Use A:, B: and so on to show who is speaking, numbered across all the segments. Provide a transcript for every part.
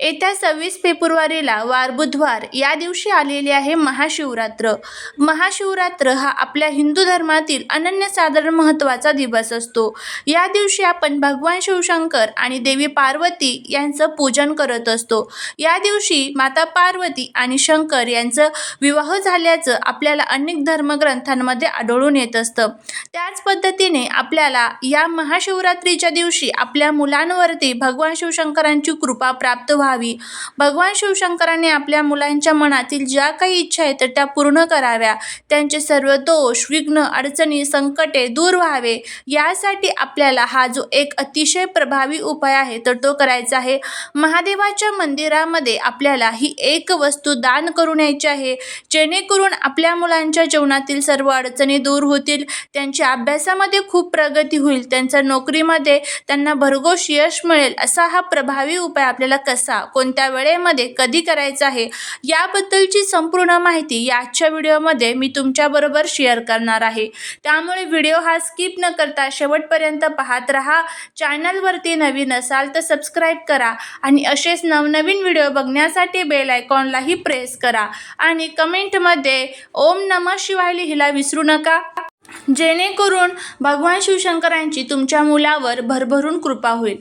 A: येत्या सव्वीस फेब्रुवारीला वार बुधवार या दिवशी आलेली आहे महाशिवरात्र. महाशिवरात्र हा आपल्या हिंदू धर्मातील अनन्यसाधारण महत्त्वाचा दिवस असतो. या दिवशी आपण भगवान शिवशंकर आणि देवी पार्वती यांचं पूजन करत असतो. या दिवशी माता पार्वती आणि शंकर यांचं विवाह झाल्याचं आपल्याला अनेक धर्मग्रंथांमध्ये आढळून येत असतं. त्याच पद्धतीने आपल्याला या महाशिवरात्रीच्या दिवशी आपल्या मुलांवरती भगवान शिवशंकरांची कृपा प्राप्त व्हावी. भगवान शिवशंकरांनी आपल्या मुलांच्या मनातील ज्या काही इच्छा आहेत तर त्या पूर्ण कराव्या. त्यांचे सर्व दोष विघ्न अडचणी संकटे दूर व्हावे. यासाठी आपल्याला हा जो एक अतिशय प्रभावी उपाय आहे तर तो करायचा आहे. महादेवाच्या मंदिरामध्ये आपल्याला ही एक वस्तू दान करून यायची आहे. जेणेकरून आपल्या मुलांच्या जीवनातील सर्व अडचणी दूर होतील. त्यांच्या अभ्यासामध्ये खूप प्रगती होईल. त्यांच्या नोकरीमध्ये त्यांना भरघोष यश मिळेल. असा हा प्रभावी उपाय आपल्याला कसा कोणत्या वेळेमध्ये कधी करायचा आहे याबद्दलची संपूर्ण माहिती याच्या व्हिडिओमध्ये मी तुमच्याबरोबर शेअर करणार आहे. त्यामुळे व्हिडिओ हा स्किप न करता शेवटपर्यंत पाहत राहा. चॅनलवरती नवीन असाल तर सबस्क्राईब करा आणि असेच नवनवीन व्हिडिओ बघण्यासाठी बेल आयकॉनलाही प्रेस करा. आणि कमेंटमध्ये ओम नमः शिवाय लिहिला विसरू नका. जेणेकरून भगवान शिवशंकरांची तुमच्या मुलावर भरभरून कृपा होईल.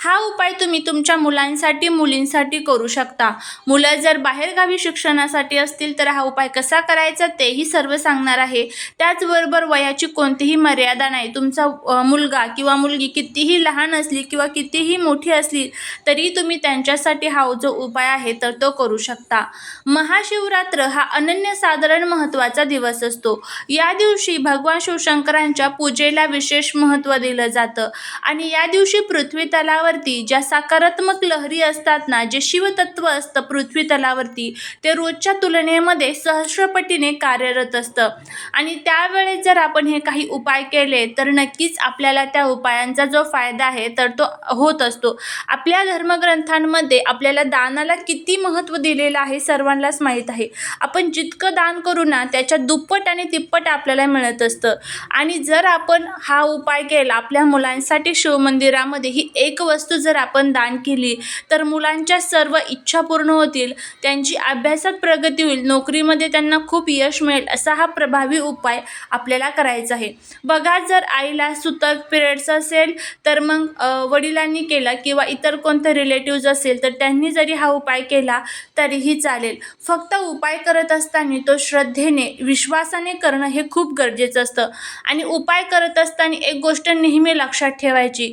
A: हा उपाय तुम्ही तुमच्या मुलांसाठी मुलींसाठी करू शकता. मुलं जर बाहेरगावी शिक्षणासाठी असतील तर हा उपाय कसा करायचा तेही सर्व सांगणार आहे. त्याचबरोबर वयाची कोणतीही मर्यादा नाही. तुमचा मुलगा किंवा मुलगी कितीही लहान असली किंवा कितीही मोठी असली तरी तुम्ही त्यांच्यासाठी हा जो उपाय आहे तर तो करू शकता. महाशिवरात्र हा अनन्यसाधारण महत्त्वाचा दिवस असतो. या दिवशी भगवान शिवशंकरांच्या पूजेला विशेष महत्त्व दिलं जातं. आणि या दिवशी पृथ्वी तलावरती ज्या सकारात्मक लहरी असतात ना जे शिवतत्व असतं पृथ्वी तलावरती ते रोजच्या तुलनेमध्ये सहस्रपटीने कार्यरत असतं. आणि त्यावेळेस जर आपण हे काही उपाय केले तर नक्कीच आपल्याला त्या उपायांचा जो फायदा आहे तर तो होत असतो. आपल्या धर्मग्रंथांमध्ये आपल्याला दानाला किती महत्त्व दिलेलं आहे सर्वांनाच माहीत आहे. आपण जितकं दान करू ना त्याच्या दुप्पट आणि तिप्पट आपल्याला मिळत असतं. आणि जर आपण हा उपाय केला आपल्या मुलांसाठी शिवमंदिरामध्ये ही एक वस्तू जर आपण दान केली तर मुलांच्या सर्व इच्छा पूर्ण होतील त्यांची अभ्यासात प्रगती होईल नोकरीमध्ये त्यांना खूप यश मिळेल असा हा प्रभावी उपाय आपल्याला करायचा आहे. बघा जर आईला सुतक पिरियड्स असेल तर मग वडिलांनी केला किंवा इतर कोणते रिलेटिव्ज असेल तर त्यांनी जरी हा उपाय केला तरीही चालेल. फक्त उपाय करत असताना तो श्रद्धेने विश्वासाने करणं हे खूप गरजेचं असतं. आणि उपाय करत असताना एक गोष्ट नेहमी लक्षात ठेवायची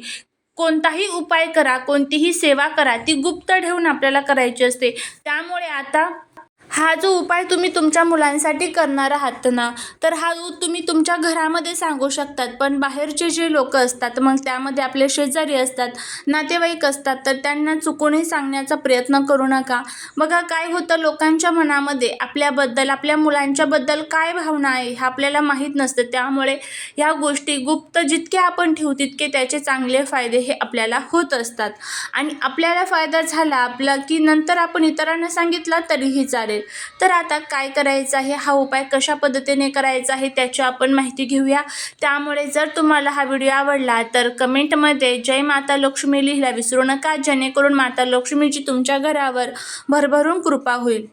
A: कोणताही उपाय करा कोणतीही सेवा करा ती गुप्त ठेवून आपल्याला करायची असते. त्यामुळे आता हा जो उपाय तुम्ही तुमच्या मुलांसाठी करणार आहात ना तर हा तुम्ही तुमच्या घरामध्ये सांगू शकतात. पण बाहेरचे जे लोक असतात मग त्यामध्ये आपले शेजारी असतात नातेवाईक असतात तर त्यांना चुकूनही सांगण्याचा प्रयत्न करू नका. बघा काय होतं लोकांच्या मनामध्ये आपल्याबद्दल आपल्या मुलांच्याबद्दल काय भावना आहे हे आपल्याला माहीत नसतं. त्यामुळे ह्या गोष्टी गुप्त जितके आपण ठेवू तितके त्याचे चांगले फायदे हे आपल्याला होत असतात. आणि आपल्याला फायदा झाला आपला की नंतर आपण इतरांना सांगितला तरीही चालेल. तर आता काय करायचं आहे? हा उपाय कशा पद्धतीने करायचा आहे? त्याची आपण माहिती घेऊया. त्यामुळे जर तुम्हाला हा व्हिडिओ आवडला तर कमेंटमध्ये जय माता लक्ष्मी लिहिला विसरू नका जेणेकरून माता लक्ष्मीची तुमच्या घरावर भरभरून कृपा होईल.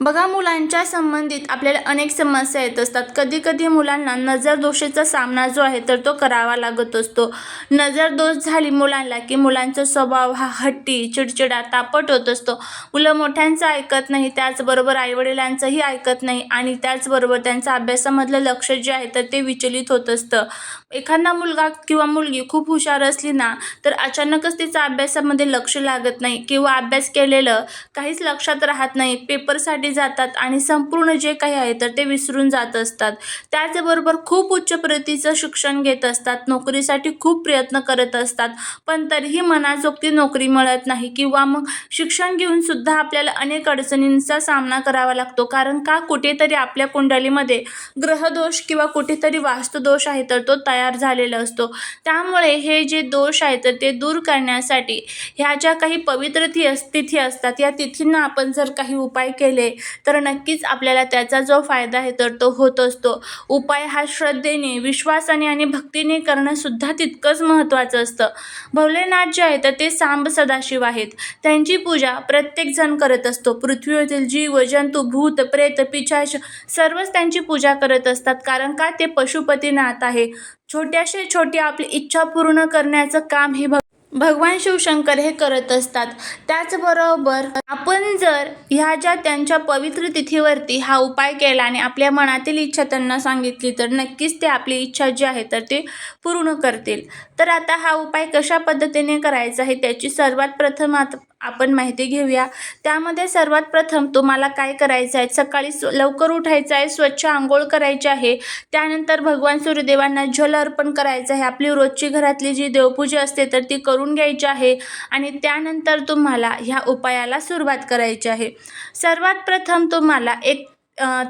A: बघा मुलांच्या संबंधित आपल्याला अनेक समस्या येत असतात. कधी कधी मुलांना नजरदोषीचा सामना जो आहे तर तो करावा लागत असतो. नजरदोष झाली मुलांना की मुलांचा स्वभाव हा हट्टी चिडचिडा तापट होत असतो. मुलं मोठ्यांचं ऐकत नाही त्याचबरोबर आईवडिलांचंही ऐकत नाही आणि त्याचबरोबर त्यांचं अभ्यासामधलं लक्ष जे आहे तर ते विचलित होत असतं. एखादा मुलगा किंवा मुलगी खूप हुशार असली ना तर अचानकच तिचा अभ्यासामध्ये लक्ष लागत नाही किंवा अभ्यास केलेलं काहीच लक्षात राहत नाही. पेपर्स साठी जातात आणि संपूर्ण जे काही आहे तर ते विसरून जात असतात. त्याचबरोबर खूप उच्च प्रतीचं शिक्षण घेत असतात. नोकरीसाठी खूप प्रयत्न करत असतात. पण तरीही मनाजोगती नोकरी मिळत नाही किंवा मग शिक्षण घेऊन सुद्धा आपल्याला अनेक अडचणींचा सामना करावा लागतो. कारण का? कुठेतरी आपल्या कुंडलीमध्ये ग्रहदोष किंवा कुठेतरी वास्तुदोष आहे तर तो तयार झालेला असतो. त्यामुळे हे जे दोष आहे तर ते दूर करण्यासाठी ह्या ज्या काही पवित्र ती अस तिथी असतात या तिथींना आपण जर काही उपाय केले तर नक्कीच आपल्याला त्याचा जो फायदा आहे तर तो होत असतो. उपाय हा श्रद्धेने विश्वासाने आणि भक्तीने करणंसुद्धा तितकंच महत्त्वाचं असतं. भोलेनाथ जे आहेत तर ते सांब सदाशिव आहेत. त्यांची पूजा प्रत्येकजण करत असतो. पृथ्वीवरील जीव जंतू भूत प्रेत पिशाच सर्वच त्यांची पूजा करत असतात. कारण का? ते पशुपतीनाथ आहे. छोट्याशे छोटी आपली इच्छा पूर्ण करण्याचं काम हे भ भगवान शिवशंकर हे करत असतात. त्याचबरोबर आपण जर ह्या ज्या त्यांच्या पवित्र तिथीवरती हा उपाय केला आणि आपल्या मनातील इच्छा त्यांना सांगितली तर नक्कीच ते आपली इच्छा जी आहे तर ते पूर्ण करतील. तर आता हा उपाय कशा पद्धतीने करायचा आहे त्याची सर्वात प्रथम आत आपण माहिती घेऊया. त्यामध्ये सर्वात प्रथम तुम्हाला काय करायचं आहे? सकाळी लवकर उठायचं आहे स्वच्छ आंघोळ करायची आहे. त्यानंतर भगवान सूर्यदेवांना जल अर्पण करायचं आहे. आपली रोजची घरातली जी देवपूजा असते तर ती करू करून घ्यायची आहे आणि त्यानंतर तुम्हाला ह्या उपायाला सुरुवात करायची आहे. सर्वात प्रथम तुम्हाला एक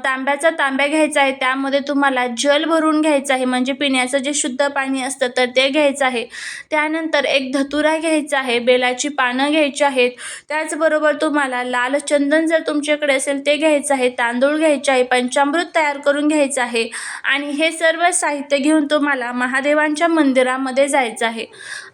A: तांब्याचा तांब्या घ्यायचा आहे त्यामध्ये तुम्हाला जल भरून घ्यायचं आहे म्हणजे पिण्याचं जे शुद्ध पाणी असतं तर ते घ्यायचं आहे. त्यानंतर एक धतुरा घ्यायचा आहे बेलाची पानं घ्यायची आहेत. त्याचबरोबर तुम्हाला लाल चंदन जर तुमच्याकडे असेल ते घ्यायचं आहे. तांदूळ घ्यायचे आहे पंचामृत तयार करून घ्यायचं आहे. आणि हे सर्व साहित्य घेऊन तुम्हाला महादेवांच्या मंदिरामध्ये जायचं आहे.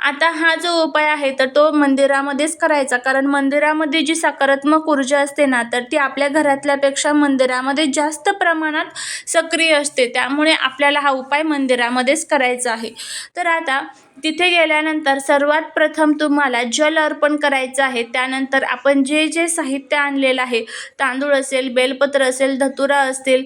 A: आता हा जो उपाय आहे तर तो मंदिरामध्येच करायचा. कारण मंदिरामध्ये जी सकारात्मक ऊर्जा असते ना तर ती आपल्या घरातल्यापेक्षा मंदिरा त्यामध्ये जास्त प्रमाणात सक्रिय असते. त्यामुळे आपल्याला हा उपाय मंदिरामध्येच करायचा आहे. तर आता तिथे गेल्यानंतर सर्वात प्रथम तुम्हाला जल अर्पण करायचं आहे. त्यानंतर आपण जे जे साहित्य आणलेलं आहे तांदूळ असेल बेलपत्र असेल धतुरा असतील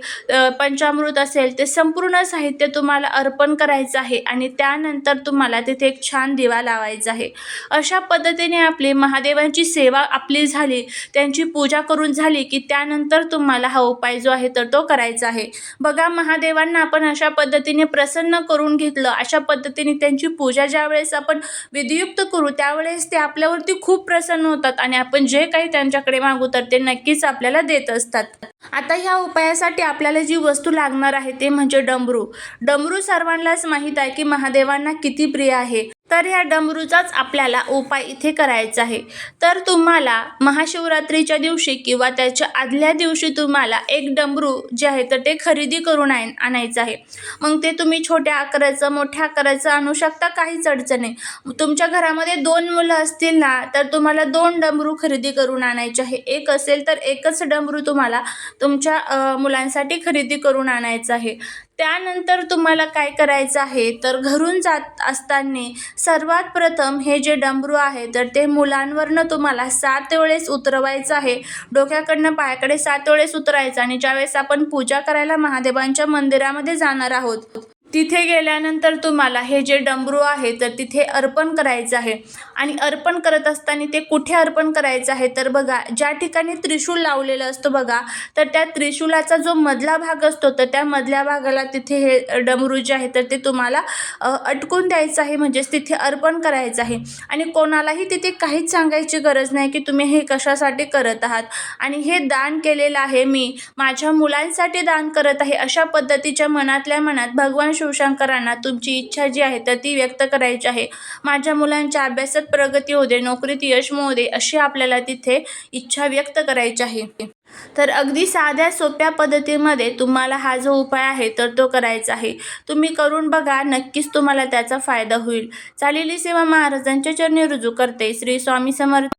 A: पंचामृत असेल ते संपूर्ण साहित्य तुम्हाला अर्पण करायचं आहे आणि त्यानंतर तुम्हाला तिथे एक छान दिवा लावायचा आहे. अशा पद्धतीने आपली महादेवांची सेवा आपली झाली त्यांची पूजा करून झाली की त्यानंतर तुम्हाला हा उपाय जो आहे तर तो करायचा आहे. बघा महादेवांना आपण अशा पद्धतीने प्रसन्न करून घेतलं अशा पद्धतीने त्यांची पूजा ज्या वेळेस आपण विधियुक्त करू त्यावेळेस ते आपल्यावरती खूप प्रसन्न होतात आणि आपण जे काही त्यांच्याकडे मागू तर ते नक्कीच आपल्याला देत असतात. आता ह्या उपायासाठी आपल्याला जी वस्तू लागणार आहे ते म्हणजे डमरू. डमरू सर्वांनाच माहीत आहे की महादेवांना किती प्रिय आहे. तर ह्या डमरूचाच आपल्याला उपाय इथे करायचा आहे. तर तुम्हाला महाशिवरात्रीच्या दिवशी किंवा त्याच्या आदल्या दिवशी तुम्हाला एक डमरू जे आहे तर ते खरेदी करून आण आणायचं आहे. मग ते तुम्ही छोट्या आकाराचं मोठ्या आकाराचं आणू शकता काहीच अडचण नाही. तुमच्या घरामध्ये दोन मुलं असतील ना तर तुम्हाला दोन डमरू खरेदी करून आणायचे आहे. एक असेल तर एकच डमरू तुम्हाला तुमच्या मुलांसाठी खरेदी करून आणायचं आहे. त्यानंतर तुम्हाला काय करायचं आहे? तर घरून जात असताना सर्वात प्रथम हे जे डमरू आहे तर ते मुलांवरनं तुम्हाला सात वेळेस उतरवायचं आहे. डोक्याकडनं पायाकडे सात वेळेस उतरायचं आणि ज्यावेळेस आपण पूजा करायला महादेवांच्या मंदिरामध्ये जाणार आहोत तिथे गेल्यानंतर तुम्हाला हे जे डमरू आहे तर तिथे अर्पण करायचं आहे. आणि अर्पण करत असताना ते कुठे अर्पण करायचं आहे? तर बघा ज्या ठिकाणी त्रिशूल लावलेलं असतो बघा तर त्या त्रिशूलाचा जो मधला भाग असतो तर त्या मधल्या भागाला तिथे हे डमरू जे आहे तर ते तुम्हाला अटकून द्यायचं आहे म्हणजेच तिथे अर्पण करायचं आहे. आणि कोणालाही तिथे काहीच सांगायची गरज नाही की तुम्ही हे कशासाठी करत आहात. आणि हे दान केलेलं आहे मी. माझ्या मुलांसाठी दान करत आहे. अशा पद्धतीच्या मनातल्या मनात भगवान शिवशंकरांना तुमची इच्छा जी आहे तर ती व्यक्त करायची आहे. माझ्या मुलांच्या अभ्यासात प्रगती होऊ दे नोकरीत यश मिळू दे अशी आपल्याला तिथे इच्छा व्यक्त करायची आहे. तर अगदी साध्या सोप्या पद्धतीमध्ये तुम्हाला हा जो उपाय आहे तर तो करायचा आहे. तुम्ही करून बघा नक्कीच तुम्हाला त्याचा फायदा होईल. चालेली सेवा महाराजांच्या चरणी रुजू करते. श्री स्वामी समर्थ